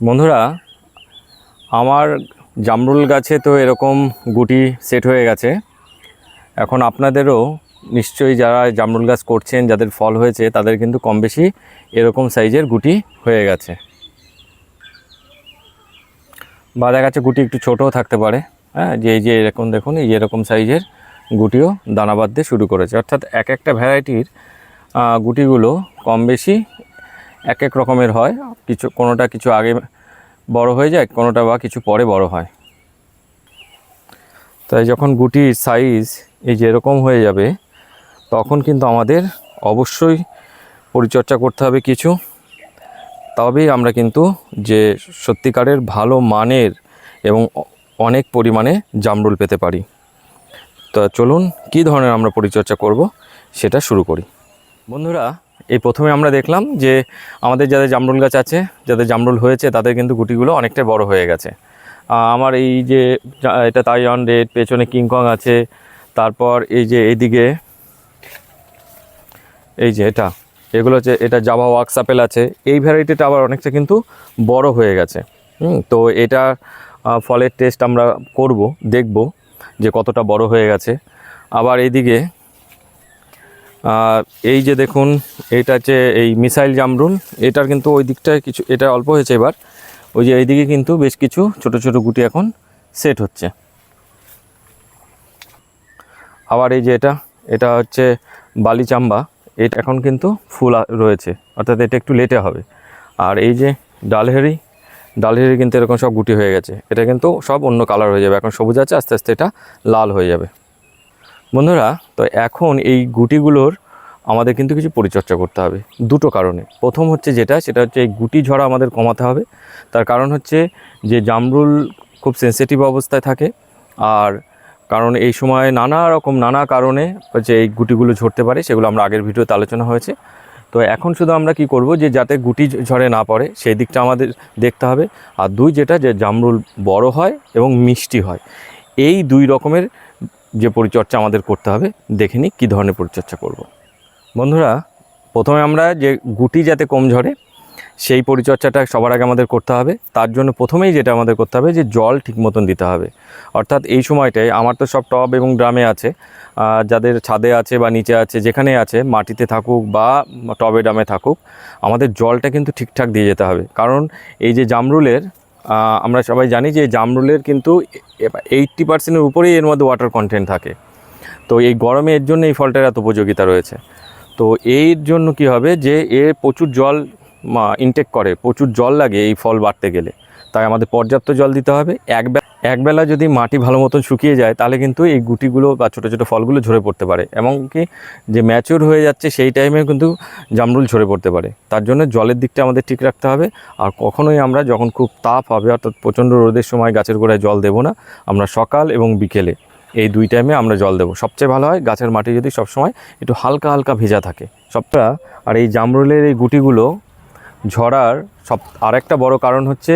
বন্ধুরা, আমার জামরুল গাছে তো এরকম গুটি সেট হয়ে গেছে। এখন আপনাদেরও নিশ্চয়ই যারা জামরুল গাছ করছেন, যাদের ফল হয়েছে, তাদের কিন্তু কম বেশি এরকম সাইজের গুটি হয়ে গেছে। বা দেখা যাচ্ছে গুটি একটু ছোটও থাকতে পারে। হ্যাঁ যে এই যে এরকম দেখুন, এই এরকম সাইজের গুটিও দানা বাঁধতে শুরু করেছে। অর্থাৎ এক একটা ভ্যারাইটির গুটিগুলো কম বেশি এক এক রকমের হয়। কিছু, কোনোটা কিছু আগে বড় হয়ে যায়, কোনোটা বা কিছু পরে বড় হয়। তাই যখন গুটির সাইজ এই যে এরকম হয়ে যাবে, তখন কিন্তু আমাদের অবশ্যই পরিচর্যা করতে হবে কিছু। তবেই আমরা কিন্তু যে সত্যিকারের ভালো মানের এবং অনেক পরিমাণে জামরুল পেতে পারি। তো চলুন, কী ধরনের আমরা পরিচর্যা করব সেটা শুরু করি। বন্ধুরা এই প্রথমে আমরা দেখলাম যে আমাদের যাদের জামরুল গাছ আছে, যাদের জামরুল হয়েছে, তাদের কিন্তু গুটিগুলো অনেকটাই বড় হয়ে গেছে। আমার এই যে এটা তাইওয়ান রেড পেছনে কিংকং আছে, তারপর এই যে এইদিকে, এই যে এটা, এগুলো হচ্ছে, এটা জাভা ওয়াক্স আপেল আছে, এই ভ্যারাইটিটা আবার অনেকটা কিন্তু বড় হয়ে গেছে। হুম, তো এটা ফলের টেস্ট আমরা করব, দেখব যে কতটা বড় হয়ে গেছে। আবার এইদিকে আহ, এই যে দেখুন এটা হচ্ছে এই মিসাইল জামরুল। এটার কিন্তু ওই দিকটায় কিছু এটা অল্প হয়েছে এবার। ওই যে এইদিকে কিন্তু বেশ কিছু ছোট ছোট গুটি এখন সেট হচ্ছে। আবার এই যে এটা এটা হচ্ছে বালি চাম্বা এটা এখন কিন্তু ফুল রয়েছে। অর্থাৎ এটা একটু লেটে হবে। আর এই যে ডালহেরি ডালহেরি কিন্তু এরকম সব গুটি হয়ে গেছে। এটা কিন্তু সব অন্য কালার হয়ে যাবে। এখন সবুজ আছে আস্তে আস্তে এটা লাল হয়ে যাবে। বন্ধুরা, তো এখন এই গুটিগুলোর আমাদের কিন্তু কিছু পরিচর্যা করতে হবে দুটো কারণে। প্রথম হচ্ছে যেটা, সেটা হচ্ছে এই গুটি ঝরা আমাদের কমাতে হবে। তার কারণ হচ্ছে যে জামরুল খুব সেনসিটিভ অবস্থায় থাকে আর কারণ এই সময় নানা রকম, নানা কারণে হচ্ছে এই গুটিগুলো ঝরতে পারে, সেগুলো আমরা আগের ভিডিওতে আলোচনা হয়েছে। তো এখন শুধু আমরা কি করব যে যাতে গুটি ঝরে না পড়ে, সেই দিকটা আমাদের দেখতে হবে। আর দুই যেটা, যে জামরুল বড় হয় এবং মিষ্টি হয়। এই দুই রকমের যে পরিচর্যা আমাদের করতে হবে, দেখে নিই কী ধরনের পরিচর্যা করব। বন্ধুরা, প্রথমে আমরা যে গুটি যাতে কম ঝরে, সেই পরিচর্যাটা সবার আগে আমাদের করতে হবে। তার জন্য প্রথমেই যেটা আমাদের করতে হবে যে জল ঠিক মতন দিতে হবে। অর্থাৎ এই সময়টায়, আমার তো সব টব এবং ড্রামে আছে যাদের ছাদে আছে বা নিচে আছে, যেখানে আছে, মাটিতে থাকুক বা টবে, ড্রামে থাকুক, আমাদের জলটা কিন্তু ঠিকঠাক দিয়ে যেতে হবে। কারণ এই যে জামরুলের আমরা সবাই জানি যে জামরুলের কিন্তু এইটটি পার্সেন্টের উপরেই এর মধ্যে ওয়াটার কন্টেন্ট থাকে। তো এই গরমে এর জন্য এই ফলটার এত উপযোগিতা রয়েছে। তো এর জন্য কি হবে যে এ প্রচুর জল ইনটেক করে, প্রচুর জল লাগে এই ফল বাড়তে গেলে। তাই আমাদের পর্যাপ্ত জল দিতে হবে। একবেলা একবেলা যদি মাটি ভালো মতন শুকিয়ে যায়, তাহলে কিন্তু এই গুটিগুলো বা ছোটো ছোটো ফলগুলো ঝরে পড়তে পারে। এমনকি যে ম্যাচিওর হয়ে যাচ্ছে, সেই টাইমে কিন্তু জামরুল ঝরে পড়তে পারে। তার জন্য জলের দিকটা আমাদের ঠিক রাখতে হবে। আর কখনোই আমরা যখন খুব তাপ হবে, অর্থাৎ প্রচণ্ড রোদের সময় গাছের গোড়ায় জল দেবো না, আমরা সকাল এবং বিকেলে এই দুই টাইমে আমরা জল দেবো। সবচেয়ে ভালো হয় গাছের মাটি যদি সবসময় একটু হালকা হালকা ভেজা থাকে। সবটা, আর এই জামরুলের এই গুটিগুলো ঝরার সব, আরেকটা বড় কারণ হচ্ছে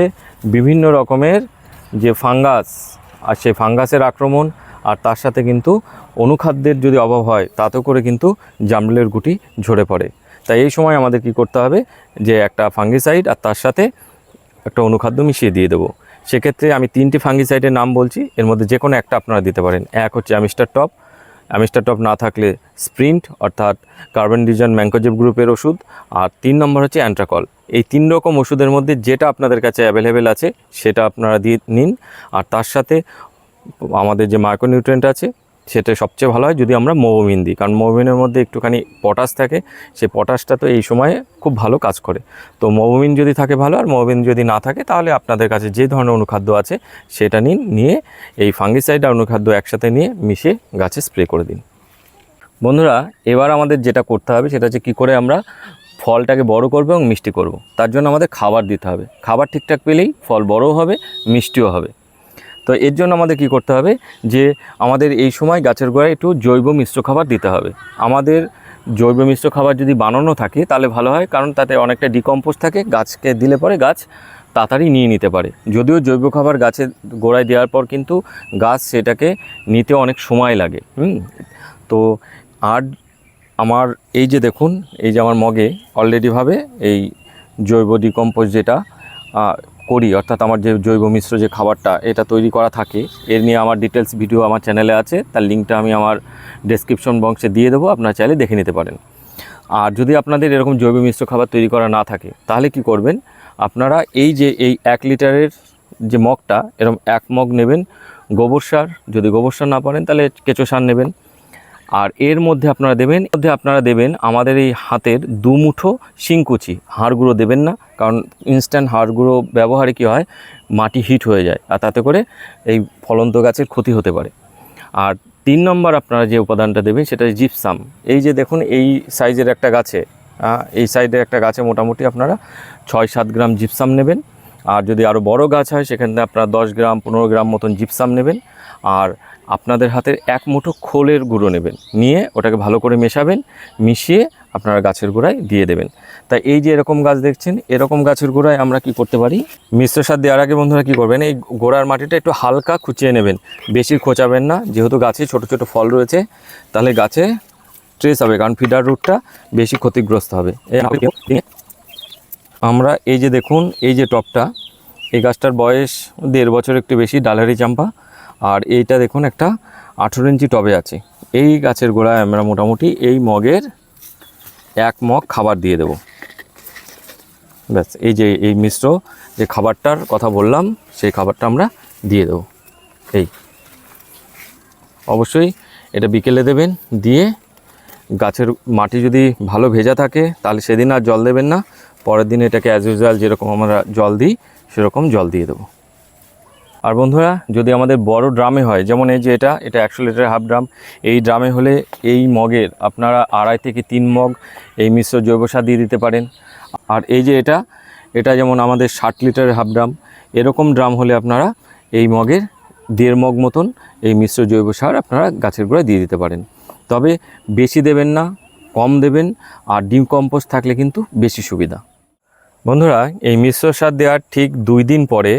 বিভিন্ন রকমের যে ফাঙ্গাস আর সেই ফাঙ্গাসের আক্রমণ আর তার সাথে কিন্তু অনুখাদ্যের যদি অভাব হয়, তাতে করে কিন্তু জামরুলের গুটি ঝরে পড়ে। তাই এই সময় আমাদের কি করতে হবে যে একটা ফাঙ্গিসাইড আর তার সাথে একটা অনুখাদ্য মিশিয়ে দিয়ে দেবো। সেক্ষেত্রে আমি তিনটি ফাঙ্গিসাইডের নাম বলছি, এর মধ্যে যে কোনো একটা আপনারা দিতে পারেন। এক হচ্ছে আমিস্টার টপ অ্যামিস্টার টপ না থাকলে স্প্রিন্ট, অর্থাৎ কার্বন ডিজন ম্যাঙ্কোজেব গ্রুপের ওষুধ, আর তিন নম্বর হচ্ছে অ্যান্ট্রাকল। এই তিন রকম ওষুধের মধ্যে যেটা আপনাদের কাছে অ্যাভেলেবেল আছে, সেটা আপনারা দিয়ে নিন। আর তার সাথে আমাদের যে মাইক্রোনিউট্রেন্ট আছে সেটা সবচেয়ে ভালো হয় যদি আমরা মোবোমিন দিই। কারণ মোবোমিনের মধ্যে একটুখানি পটাশ থাকে, সেই পটাশটা তো এই সময়ে খুব ভালো কাজ করে। তো মোবোমিন যদি থাকে ভালো আর মোবোমিন যদি না থাকে, তাহলে আপনাদের কাছে যে ধরনের অনুখাদ্য আছে সেটা নিন, নিয়ে এই ফাঙ্গিসাইড আর অনুখাদ্য একসাথে নিয়ে মিশিয়ে গাছে স্প্রে করে দিন। বন্ধুরা, এবার আমাদের যেটা করতে হবে সেটা হচ্ছে কী করে আমরা ফলটাকে বড় করব এবং মিষ্টি করব। তার জন্য আমাদের খাবার দিতে হবে। খাবার ঠিকঠাক পেলেই ফল বড়ও হবে, মিষ্টিও হবে। তো এর জন্য আমাদের কি করতে হবে? যে আমাদের এই সময় গাছের গোড়ায় একটু জৈব মিশ্র খাবার দিতে হবে। আমাদের জৈব মিশ্র খাবার যদি বানানো থাকে, তাহলে ভালো হয়, কারণ তাতে অনেকটা ডিকম্পোজ থাকে, গাছকে দিলে পরে গাছ তাড়াতাড়ি নিয়ে নিতে পারে। যদিও জৈব খাবার গাছের গোড়ায় দেওয়ার পর কিন্তু গাছ সেটাকে নিতে অনেক সময় লাগে তো আর আমার এই যে দেখুন, এই যে আমার মগে অলরেডিভাবে এই জৈব ডিকম্পোজ যেটা করি, অর্থাৎ আমার যে জৈব মিশ্র যে খাবারটা, এটা তৈরি করা থাকে, এর নিয়ে আমার ডিটেলস ভিডিও আমার চ্যানেলে আছে, তার লিঙ্কটা আমি আমার ডেসক্রিপশন বক্সে দিয়ে দেবো, আপনারা চাইলে দেখে নিতে পারেন। আর যদি আপনাদের এরকম জৈব মিশ্র খাবার তৈরি করা না থাকে, তাহলে কি করবেন? আপনারা এই যে, এই এক লিটারের যে মগটা এরকম এক মগ নেবেন, গোবর সার, যদি গোবর সার না পারেন, তাহলে কেঁচো সার নেবেন। আর এর মধ্যে আপনারা দেবেন মধ্যে আপনারা দেবেন আমাদের এই হাতের দু মুঠো শিংকুচি। হাড় গুঁড়ো দেবেন না, কারণ ইনস্ট্যান্ট হাড় গুঁড়ো ব্যবহারে কী হয়, মাটি হিট হয়ে যায় আর তাতে করে এই ফলন্ত গাছের ক্ষতি হতে পারে। আর তিন নম্বর আপনারা যে উপাদানটা দেবেন সেটা জিপসাম এই যে দেখুন, এই সাইজের একটা গাছে এই সাইডের একটা গাছে মোটামুটি আপনারা ছয় সাত গ্রাম জিপসাম নেবেন। আর যদি আরও বড় গাছ হয়, সেখানে আপনারা দশ গ্রাম, পনেরো গ্রাম মতন জিপসাম নেবেন। আর আপনাদের হাতের এক মুঠো খোলের গুঁড়ো নেবেন। নিয়ে ওটাকে ভালো করে মেশাবেন, মিশিয়ে আপনারা গাছের গোড়ায় দিয়ে দেবেন। তাই এই যে এরকম গাছ দেখছেন, এরকম গাছের গোড়ায় আমরা কি করতে পারি? মিশ্র সার দেওয়ার আগে বন্ধুরা কি করবেন, এই গোড়ার মাটিটা একটু হালকা খুঁচিয়ে নেবেন। বেশি খোঁচাবেন না, যেহেতু গাছে ছোট ছোট ফল রয়েছে, তাহলে গাছে স্ট্রেস হবে, কারণ ফিডার রুটটা বেশি ক্ষতিগ্রস্ত হবে। আমরা এই যে দেখুন, এই যে টপটা, এই গাছটার বয়স দেড় বছর একটু বেশি, ডালারি চাম্পা। আর এইটা দেখুন একটা আঠেরো ইঞ্চি টবে আছে। এই গাছের গোড়ায় আমরা মোটামুটি এই মগের এক মগ খাবার দিয়ে দেব। ব্যাস, এই যে এই মিশ্র যে খাবারটার কথা বললাম, সেই খাবারটা আমরা দিয়ে দেব। এই। অবশ্যই এটা বিকেলে দেবেন, দিয়ে গাছের মাটি যদি ভালো ভেজা থাকে, তাহলে সেদিন আর জল দেবেন না। পরের দিন এটাকে অ্যাজ ইউজুয়াল যেরকম আমরা জল দিই, সেরকম জল দিয়ে দেবো। আর বন্ধুরা, যদি আমাদের বড় ড্রামে হয়, যেমন এই যে এটা এটা একশো লিটারের হাফ ড্রাম, এই ড্রামে হলে এই মগের আপনারা আড়াই থেকে তিন মগ এই মিশ্র জৈব সার দিয়ে দিতে পারেন। আর এই যে এটা এটা যেমন আমাদের ষাট লিটারের হাফ ড্রাম, এরকম ড্রাম হলে আপনারা এই মগের দেড় মগ মতন এই মিশ্র জৈব সার আপনারা গাছের গোড়ায় দিয়ে দিতে পারেন। তবে বেশি দেবেন না, কম দেবেন, আর ডিম কম্পোস্ট থাকলে কিন্তু বেশি সুবিধা। বন্ধুরা, এই মিশ্র সার দেওয়ার ঠিক দুই দিন পরে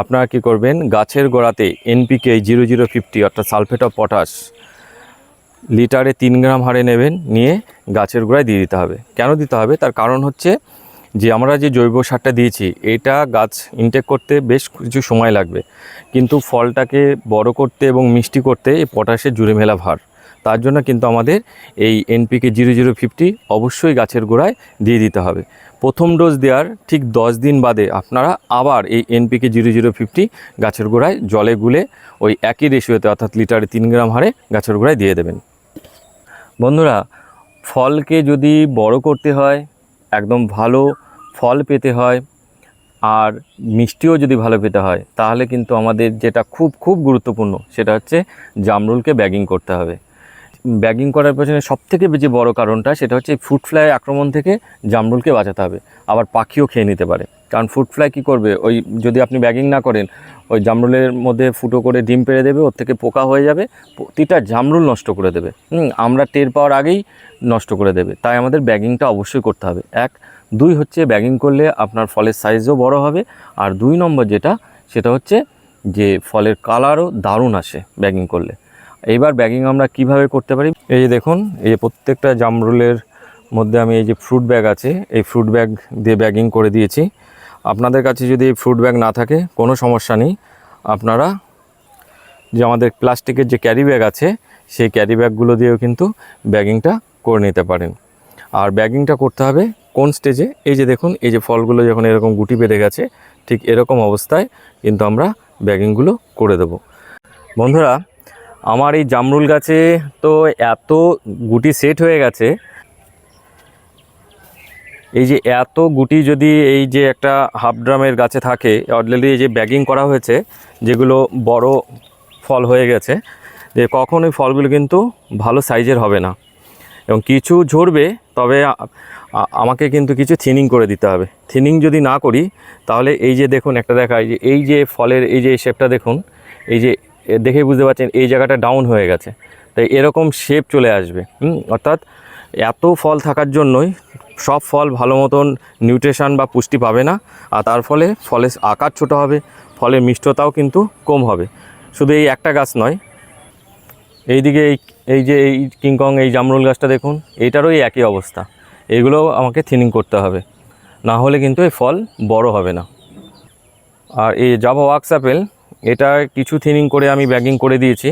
আপনারা কি করবেন? গাছের গোড়াতে এনপিকে জিরো জিরো ফিফটি অর্থাৎ সালফেট অফ পটাশ লিটারে তিন গ্রাম হারে নেবেন, নিয়ে গাছের গোড়ায় দিয়ে দিতে হবে। কেন দিতে হবে? তার কারণ হচ্ছে যে আমরা যে জৈব সারটা দিয়েছি, এটা গাছ ইনটেক করতে বেশ কিছু সময় লাগবে। কিন্তু ফলটাকে বড় করতে এবং মিষ্টি করতে এই পটাশের জুড়ে মেলা ভার। তার জন্য কিন্তু আমাদের এই এনপিকে জিরো জিরো ফিফটি অবশ্যই গাছের গোড়ায় দিয়ে দিতে হবে। প্রথম ডোজ দেওয়ার ঠিক দশ দিন বাদে আপনারা আবার এই এনপিকে জিরো জিরো ফিফটি গাছের গোড়ায় জলে গুলে ওই একই রেশিওতে অর্থাৎ লিটারে তিন গ্রাম হারে গাছের গোড়ায় দিয়ে দেবেন। বন্ধুরা, ফলকে যদি বড় করতে হয়, একদম ভালো ফল পেতে হয়, আর মিষ্টিও যদি ভালো পেতে হয়, তাহলে কিন্তু আমাদের যেটা খুব খুব গুরুত্বপূর্ণ সেটা হচ্ছে জামরুলকে ব্যাগিং করতে হবে। ব্যাগিং করার পেছনে সবথেকে যে বড় কারণটা সেটা হচ্ছে ফ্রুট ফ্লাই আক্রমণ থেকে জামরুলকে বাঁচাতে হবে, আবার পাখিও খেয়ে নিতে পারে। কারণ ফ্রুট ফ্লাই কী করবে? ওই যদি আপনি ব্যাগিং না করেন, ওই জামরুলের মধ্যে ফুটো করে ডিম পেড়ে দেবে, ওর থেকে পোকা হয়ে যাবে, প্রতিটা জামরুল নষ্ট করে দেবে। আমরা টের পাওয়ার আগেই নষ্ট করে দেবে। তাই আমাদের ব্যাগিংটা অবশ্যই করতে হবে। এক, দুই হচ্ছে ব্যাগিং করলে আপনার ফলের সাইজও বড় হবে। আর দুই নম্বর যেটা, সেটা হচ্ছে যে ফলের কালারও দারুণ আসে ব্যাগিং করলে। এইবার ব্যাগিং আমরা কীভাবে করতে পারি? এই যে দেখুন, এই যে প্রত্যেকটা জামরুলের মধ্যে আমি এই যে ফ্রুট ব্যাগ আছে, এই ফ্রুট ব্যাগ দিয়ে ব্যাগিং করে দিয়েছি। আপনাদের কাছে যদি এই ফ্রুট ব্যাগ না থাকে, কোনো সমস্যা নেই। আপনারা যে আমাদের প্লাস্টিকের যে ক্যারি ব্যাগ আছে, সেই ক্যারি ব্যাগগুলো দিয়েও কিন্তু ব্যাগিংটা করে নিতে পারেন। আর ব্যাগিংটা করতে হবে কোন স্টেজে এই যে দেখুন, এই যে ফলগুলো যখন এরকম গুটি বেড়ে গেছে, ঠিক এরকম অবস্থায় কিন্তু আমরা ব্যাগিংগুলো করে দেব। বন্ধুরা আমার এই জামরুল গাছে তো এত গুটি সেট হয়ে গেছে। এই যে এত গুটি যদি এই যে একটা হাফ ড্রামের গাছে থাকে অলরেডি এই যে ব্যাগিং করা হয়েছে, যেগুলো বড় ফল হয়ে গেছে, যে কখন ওই ফলগুলো কিন্তু ভালো সাইজের হবে না। এবং কিছু ঝরবে, তবে আমাকে কিন্তু কিছু থিনিং করে দিতে হবে। থিনিং যদি না করি, তাহলে এই যে দেখুন, একটা দেখা, এই যে এই যে ফলের এই যে শেপটা দেখুন, এই যে দেখেই বুঝতে পারছেন, এই জায়গাটা ডাউন হয়ে গেছে। তাই এরকম শেপ চলে আসবে অর্থাৎ এত ফল থাকার জন্যই সব ফল ভালো মতন নিউট্রিশন বা পুষ্টি পাবে না, আর তার ফলে ফলের আকার ছোট হবে, ফলের মিষ্টতাও কিন্তু কম হবে। শুধু এই একটা গাছ নয়, এইদিকে এই এই যে এই কিংকং এই জামরুল গাছটা দেখুন, এইটারও এই একই অবস্থা। এগুলোও আমাকে থিনিং করতে হবে, না হলে কিন্তু এই ফল বড় হবে না। আর এই জাভা ওয়াক্স অ্যাপেল এটা কিছু থিনিং করে আমি ব্যাগিং করে দিয়েছি।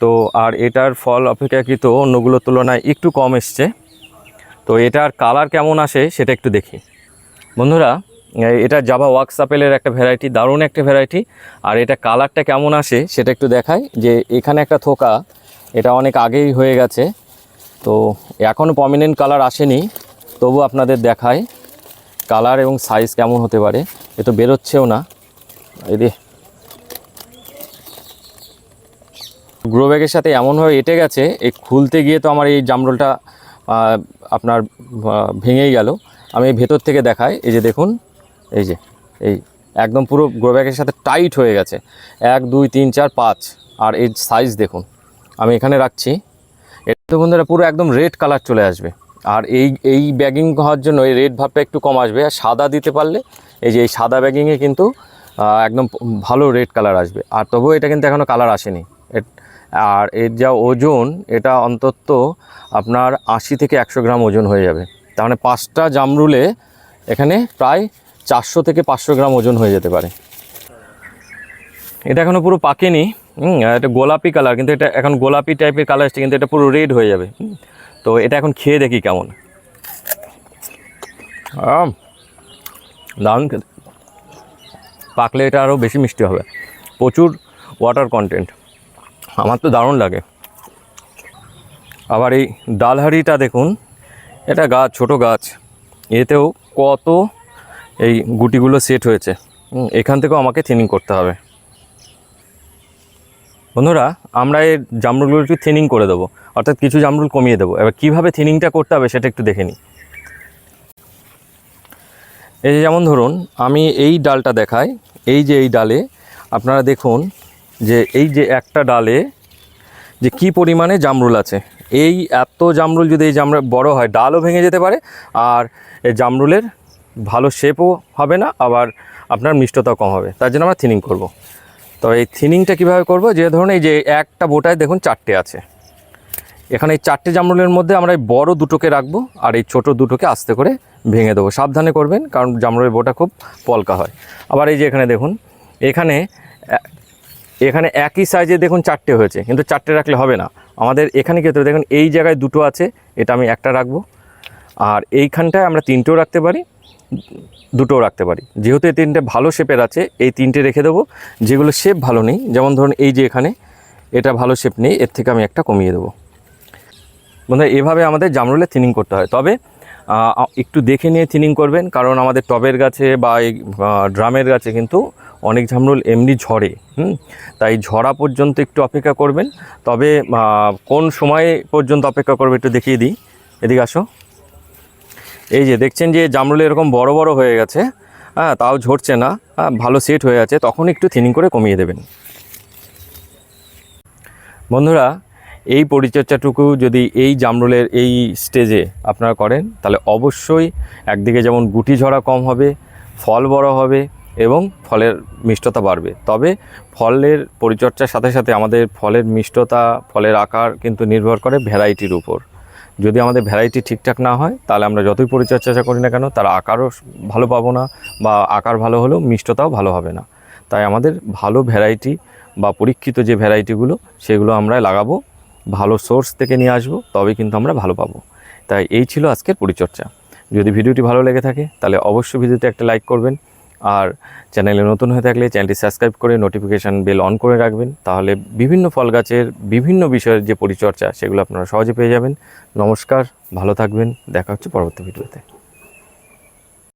তো আর এটার ফল অপেক্ষাকৃত অন্যগুলোর তুলনায় একটু কম এসছে। তো এটার কালার কেমন আসে সেটা একটু দেখি। বন্ধুরা এটা জাভা ওয়াক্স আপেলের একটা ভ্যারাইটি দারুণ একটা ভ্যারাইটি আর এটা কালারটা কেমন আসে সেটা একটু দেখাই। যে এখানে একটা থোকা, এটা অনেক আগেই হয়ে গেছে। তো এখনও প্রমিনেন্ট কালার আসেনি। তবু আপনাদের দেখায় কালার এবং সাইজ কেমন হতে পারে। এ তো বেরোচ্ছেও না। এই দিয়ে গ্রো ব্যাগের সাথে এমনভাবে এঁটে গেছে এই খুলতে গিয়ে তো আমার এই জামরোলটা আপনার ভেঙেই গেল। আমি ভেতর থেকে দেখাই, এই যে দেখুন, এই যে, এই একদম পুরো গ্রো ব্যাগের সাথে টাইট হয়ে গেছে। এক, দুই, তিন, চার, পাঁচ, আর এই সাইজ দেখুন, আমি এখানে রাখছি। এটা বন্ধুরা পুরো একদম রেড কালার চলে আসবে। আর এই এই ব্যাগিং হওয়ার জন্য এই রেড ভাবটা একটু কম আসবে, আর সাদা দিতে পারলে এই যে, এই সাদা ব্যাগিংয়ে কিন্তু একদম ভালো রেড কালার আসবে। আর তবুও এটা কিন্তু এখনও কালার আসেনি। এর- আর এর যা ওজন, এটা অন্তত আপনার আশি থেকে একশো গ্রাম ওজন হয়ে যাবে। তার মানে পাঁচটা জামরুলে এখানে প্রায় চারশো থেকে পাঁচশো গ্রাম ওজন হয়ে যেতে পারে। এটা এখনও পুরো পাকেনি এটা গোলাপি কালার, কিন্তু এটা এখন গোলাপি টাইপের কালার এসছে, কিন্তু এটা পুরো রেড হয়ে যাবে। তো এটা এখন খেয়ে দেখি কেমন। দারুণ পাকলে এটা আরও বেশি মিষ্টি হবে। প্রচুর ওয়াটার কন্টেন্ট আমার তো দারুণ লাগে। আবার এই ডালহারিটা দেখুন, এটা গাছ ছোট গাছ। এতেও কত এই গুটিগুলো সেট হয়েছে। এখান থেকেও আমাকে থিনিং করতে হবে। বন্ধুরা, আমরা এই জামরুলগুলো একটু থিনিং করে দেবো। অর্থাৎ কিছু জামরুল কমিয়ে দেবো। এবার কীভাবে থিনিংটা করতে হবে সেটা একটু দেখে নিই। এই যে যেমন ধরুন, আমি এই ডালটা দেখাই। এই যে এই ডালে আপনারা দেখুন যে এই যে একটা ডালে যে কি পরিমাণে জামরুল আছে। এই এত জামরুল যদি এই জামরুল বড় হয়, ডালও ভেঙে যেতে পারে আর এই জামরুলের ভালো শেপও হবে না, আবার আপনার মিষ্টতাও কম হবে। তার জন্য আমরা থিনিং করব। তো এই থিনিংটা কীভাবে করব? যে ধরুন এই যে একটা বোটায় দেখুন চারটে আছে। এখানে এই চারটে জামরুলের মধ্যে আমরা এই বড় দুটোকে রাখব আর এই ছোট দুটোকে আস্তে করে ভেঙে দেবো। সাবধানে করবেন, কারণ জামরুলের বোটা খুব পলকা হয়। আবার এই যে এখানে দেখুন, এখানে এখানে একই সাইজে দেখুন চারটে হয়েছে, কিন্তু চারটে রাখলে হবে না। আমাদের এখানে কী হতে দেখুন এই জায়গায় দুটো আছে, এটা আমি একটা রাখব। আর এইখানটায় আমরা তিনটেও রাখতে পারি, দুটোও রাখতে পারি। যেহেতু এই তিনটে ভালো শেপের আছে, এই তিনটে রেখে দেবো। যেগুলো শেপ ভালো নেই, যেমন ধরুন এই যে এখানে, এটা ভালো শেপ নেই, এর থেকে আমি একটা কমিয়ে দেবো। বন্ধুরা, এভাবে আমাদের জামরুলে থিনিং করতে হয়। তবে একটু দেখে নিয়ে থিনিং করবেন, কারণ আমাদের টবের গাছে বা ড্রামের গাছে কিন্তু অনেক জামরুল এমনি ঝরে, হুম? তাই ঝরা পর্যন্ত একটু অপেক্ষা করবেন। তবে কোন সময় পর্যন্ত অপেক্ষা করবে একটু দেখিয়ে দিই। এদিকে আসো। এই যে দেখছেন যে জামরুল এরকম বড় বড় হয়ে গেছে হ্যাঁ তাও ঝরছে না ভালো সেট হয়ে আছে, তখন একটু থিনিং করে কমিয়ে দেবেন। বন্ধুরা, এই পরিচর্যাটুকু যদি এই জামরুলের এই স্টেজে আপনারা করেন, তাহলে অবশ্যই একদিকে যেমন গুটি ঝরা কম হবে, ফল বড় হবে এবং ফলের মিষ্টতা বাড়বে। তবে ফলের পরিচর্যার সাথে সাথে আমাদের ফলের মিষ্টতা, ফলের আকার কিন্তু নির্ভর করে ভ্যারাইটির উপর। যদি আমাদের ভ্যারাইটি ঠিকঠাক না হয়, তাহলে আমরা যতই পরিচর্যা করি না কেন, তার আকারও ভালো পাবো না বা আকার ভালো হলেও মিষ্টতাও ভালো হবে না। তাই আমাদের ভালো ভ্যারাইটি বা পরীক্ষিত যে ভ্যারাইটিগুলো, সেগুলো আমরা লাগাবো, ভালো সোর্স থেকে নিয়ে আসব তবে কিন্তু আমরা ভালো পাবো। তাই এই ছিল আজকের পরিচর্যা যদি ভিডিওটি ভালো লেগে থাকে, তাহলে অবশ্যই ভিডিওতে একটা লাইক করবেন আর চ্যানেলে নতুন হয়ে থাকলে চ্যানেলটি সাবস্ক্রাইব করে নোটিফিকেশান বেল অন করে রাখবেন। তাহলে বিভিন্ন ফল গাছের বিভিন্ন বিষয়ের যে পরিচর্যা, সেগুলো আপনারা সহজে পেয়ে যাবেন। নমস্কার, ভালো থাকবেন। দেখা হচ্ছে পরবর্তী ভিডিওতে।